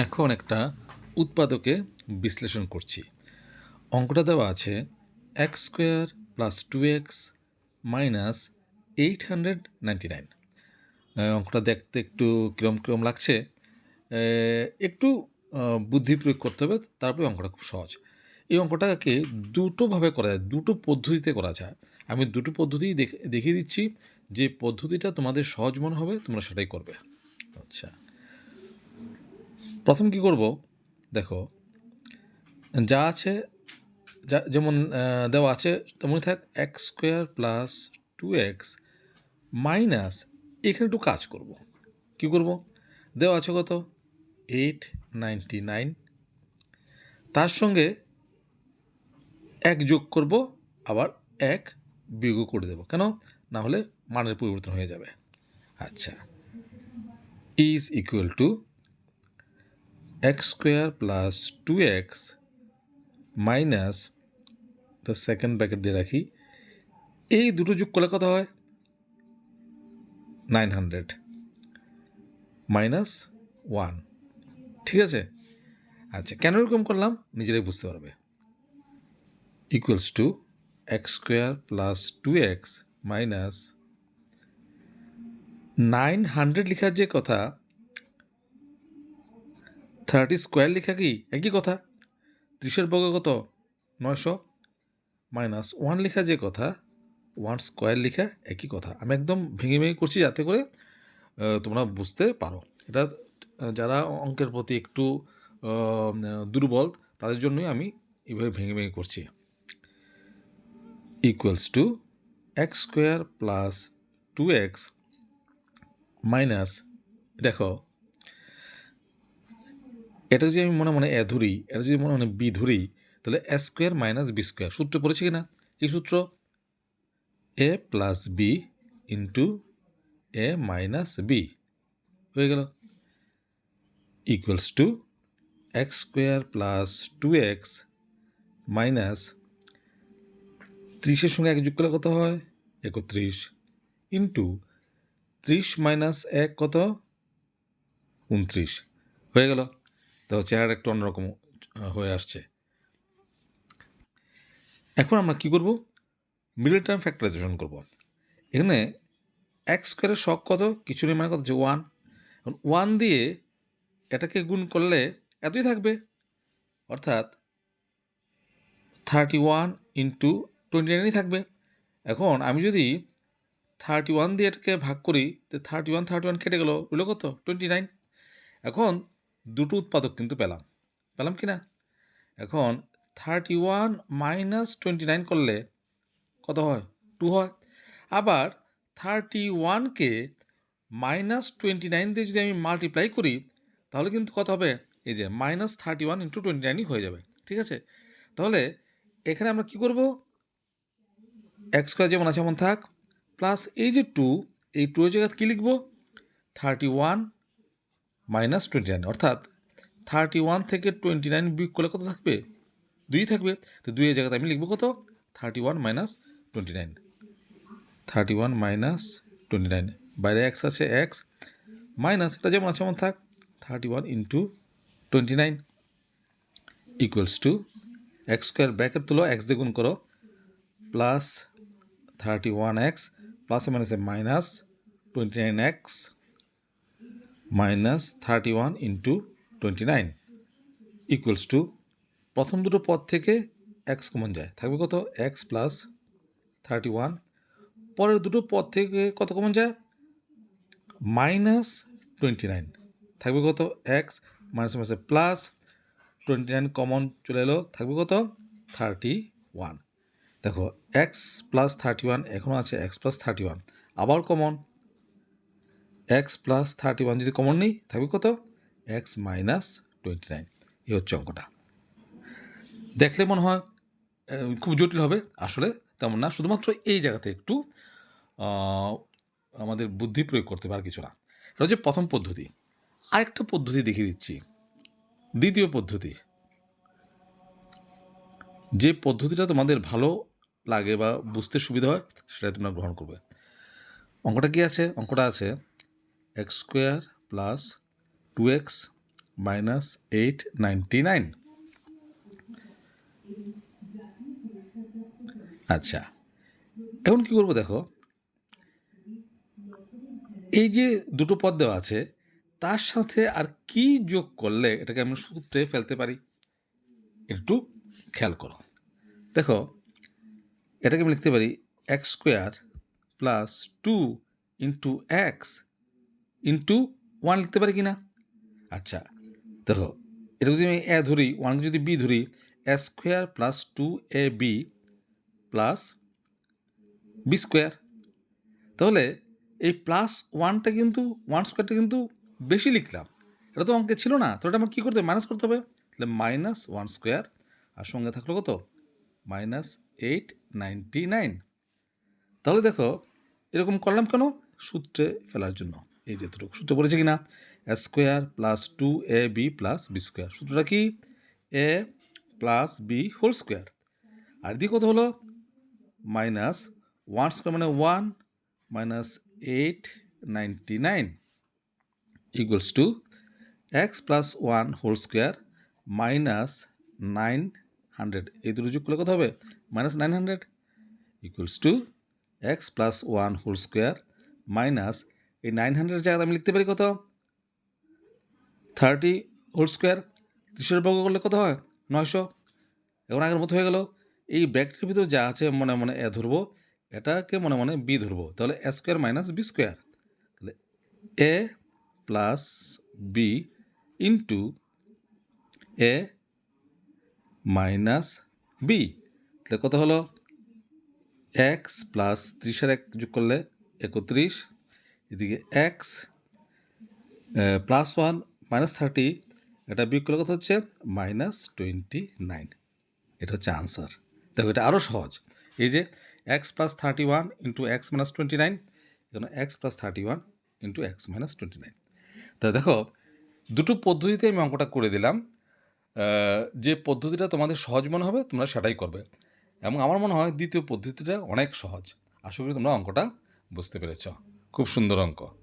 এখন একটা উৎপাদকে বিশ্লেষণ করছি। অঙ্কটা দেওয়া আছে x square plus two x minus eight hundred ninety nine. অঙ্কটা দেখতে একটু কিরম কিরম লাগছে। একটু বুদ্ধি প্রয়োগ করতে হবে, তারপরে অঙ্কটা খুব সহজ। এই অঙ্কটাকে দুটোভাবে করা যায়, দুটো পদ্ধতিতে করা যায়। আমি দুটো পদ্ধতি দেখে- দেখিয়ে দিচ্ছি, যে পদ্ধতিটা তোমাদের সহজ মনে হবে, তোমরা সেটাই করবে। আচ্ছা। প্রথম কি করব? দেখো, যা আছে, যা যেমন দেওয়া আছে তেমনই থাক x square plus two x minus এখানে একটু কাজ করব। কি করব? দেওয়া আছে কত? এইট নাইনটি নাইন তার সঙ্গে এক যোগ করব, আবার এক বিয়োগ করে দেব। কেন? না হলে মানের পরিবর্তন হয়ে যাবে। আচ্ছা is equal to square plus two x minus the second bracket দিয়ে রাখি। এই দুটো যোগ করলে কত হয়? নাইন হান্ড্রেড মাইনাস ওয়ান ঠিক আছে? আচ্ছা কেন এরকম করলাম? নিজেরাই বুঝতে পারবে। Equals to x square plus two x minus nine hundred লেখার যে কথা থার্টি স্কোয়ার লেখা কি? একই কথা। ত্রিশের বর্গ কত? নয়শো। মাইনাস ওয়ান লেখা যে কথা, ওয়ান স্কোয়ার লেখা একই কথা। আমি একদম ভেঙে ভেঙে করছি যাতে করে তোমরা বুঝতে পারো। এটা যারা অঙ্কের প্রতি একটু দুর্বল, তাদের জন্যই আমি এভাবে ভেঙে ভেঙে করছি। Equals to x square plus two x minus দেখো এটা যদি আমি মনে মনে এ ধরি এটা যদি মনে মনে বি ধরি তাহলে A square minus B square. সূত্র পড়েছে কি না কি সূত্র? A plus B into A minus B. হয়ে গেল। Equals to X square plus two X minus ত্রিশের সঙ্গে এক যোগ করলে কত হয়? একত্রিশ। ইন্টু ত্রিশ মাইনাস এক কত? উনত্রিশ। হয়ে গেল। তো চেহারা একটু অন্যরকম হয়ে আসছে। এখন আমরা কি করব? মিডল টার্ম ফ্যাক্টরাইজেশন করব। এখানে এক্স স্কোয়ারের শখ কত? কিছু নেই মানে কত? যে ওয়ান। ওয়ান দিয়ে এটাকে গুণ করলে এতই থাকবে। অর্থাৎ থার্টি ওয়ান ইন্টু টোয়েন্টি নাইনই থাকবে। এখন আমি যদি থার্টি ওয়ান দিয়ে এটাকে ভাগ করি, তো থার্টি ওয়ান থার্টি ওয়ান কেটে গেলো রইল কত? Twenty nine. এখন দুটো উৎপাদক কিন্তু পেলাম। পেলাম কি না এখন thirty one minus twenty nine করলে কত হয়? টু হয়। আবার থার্টি ওয়ানকে মাইনাস টোয়েন্টি নাইন দিয়ে যদি আমি মাল্টিপ্লাই করি, তাহলে কিন্তু কত হবে? এই যে minus thirty one into twenty নাইনই হয়ে যাবে। ঠিক আছে? তাহলে এখানে আমরা কি করব? এক্স স্কোয়ার যেমন আছে যেমন থাক। প্লাস এই যে টু এই টু এর জায়গায় কী লিখব? Thirty one minus twenty nine, অর্থাৎ থার্টি ওয়ান থেকে টোয়েন্টি নাইন বিয়োগ করলে কত থাকবে? দুই থাকবে। তো দুইয়ের জায়গাতে আমি লিখব কত? Thirty one minus twenty nine. Thirty one minus twenty nine. বাইরে এক্স আছে এক্স মাইনাস এটা যেমন আছে যেমন থাক। Thirty one into twenty nine equals to X square bracket তুলো এক্স দিয়ে গুণ করো। প্লাস থার্টি ওয়ান এক্স প্লাসে মাইনাসে minus twenty nine X minus thirty one into twenty nine equals to প্রথম দুটো পদ থেকে এক্স কমন যায়। থাকবে কত? এক্স প্লাস থার্টি ওয়ান পরের দুটো পদ থেকে কত কমন যায়? মাইনাস টোয়েন্টি নাইন থাকবে কত? এক্স মাইনাস মাইনাসে প্লাস টোয়েন্টি নাইন কমন চলে এলো। থাকবে কত? থার্টি ওয়ান দেখো এক্স প্লাস থার্টি ওয়ান এখনও আছে এক্স প্লাস থার্টি ওয়ান আবার common X plus thirty one যদি কমন নেই, থাকবে কত? এক্স মাইনাস টোয়েন্টি নাইন এই হচ্ছে অঙ্কটা। দেখলে মনে হয় খুব জটিল হবে। আসলে তেমন না, শুধুমাত্র এই জায়গাতে একটু আমাদের বুদ্ধি প্রয়োগ করতে পারে কিছু না। এটা হচ্ছে প্রথম পদ্ধতি। আরেকটা পদ্ধতি দেখিয়ে দিচ্ছি। দ্বিতীয় পদ্ধতি। যে পদ্ধতিটা তোমাদের ভালো লাগে বা বুঝতে সুবিধা হয় সেটা তোমরা গ্রহণ করবে। অঙ্কটা কি আছে? অঙ্কটা আছে X square plus two X minus eight ninety nine. আচ্ছা এখন কি করব দেখো? এই যে দুটো পদ দেওয়া আছে, তার সাথে আর কি যোগ করলে এটাকে আমি সূত্রে ফেলতে পারি? একটু খেয়াল করো। দেখো, এটাকে আমি লিখতে পারি X square plus two into X into one লিখতে পারি কি না আচ্ছা দেখো এটা যদি আমি এ ধরি ওয়ানকে যদি বি ধরি A square plus two A B plus B square তাহলে এই প্লাস ওয়ানটা কিন্তু ওয়ান স্কোয়ারটা কিন্তু বেশি লিখলাম। এটা তো অঙ্কে ছিল না, তো এটা আমার কী করতে হবে? মাইনাস করতে হবে। তাহলে মাইনাস ওয়ান স্কোয়ার আর সঙ্গে থাকল কত? মাইনাস এইট নাইনটি নাইন তাহলে দেখো, এরকম করলাম কেন? সূত্রে ফেলার জন্য। এই যে এতটুকু সূত্রে বলেছে কি না square plus two A B plus B square সূত্রটা কি? A plus B whole square আর দিকে কত হলো? মাইনাস ওয়ান স্কোয়ার মানে one minus eight ninety nine equals to X plus one whole square minus nine hundred এই দুটো যোগ করলে কত হবে? Minus nine hundred equals to X plus one whole square minus এই নাইন হান্ড্রেড জায়গায় আমি লিখতে পারি কত? থার্টি হোল স্কোয়ার ত্রিশের বর্গ করলে কত হয়? নয়শো। এখন আগের মতো হয়ে গেল। এই ব্র্যাকেটের ভিতরে যা আছে মনে মনে এ ধরবো, এটাকে মনে মনে বি ধরবো। তাহলে A square minus B square. তাহলে A plus B into A minus B. তাহলে কত হলো? এক্স প্লাস ত্রিশের এক যোগ করলে একত্রিশ। এদিকে X plus one minus thirty এটা বিয়োগ করলে কত হচ্ছে? মাইনাস টোয়েন্টি নাইন এটা হচ্ছে আনসার দেখো, এটা আরও সহজ। এই যে X plus thirty one into X minus twenty nine এখানে X plus thirty one into X minus twenty nine তা দেখো, দুটো পদ্ধতিতে আমি অঙ্কটা করে দিলাম। যে পদ্ধতিটা তোমাদের সহজ মনে হবে, তোমরা সেটাই করবে। এবং আমার মনে হয় দ্বিতীয় পদ্ধতিটা অনেক সহজ। আশা করি তোমরা অঙ্কটা বুঝতে পেরেছ। খুব সুন্দর অঙ্ক।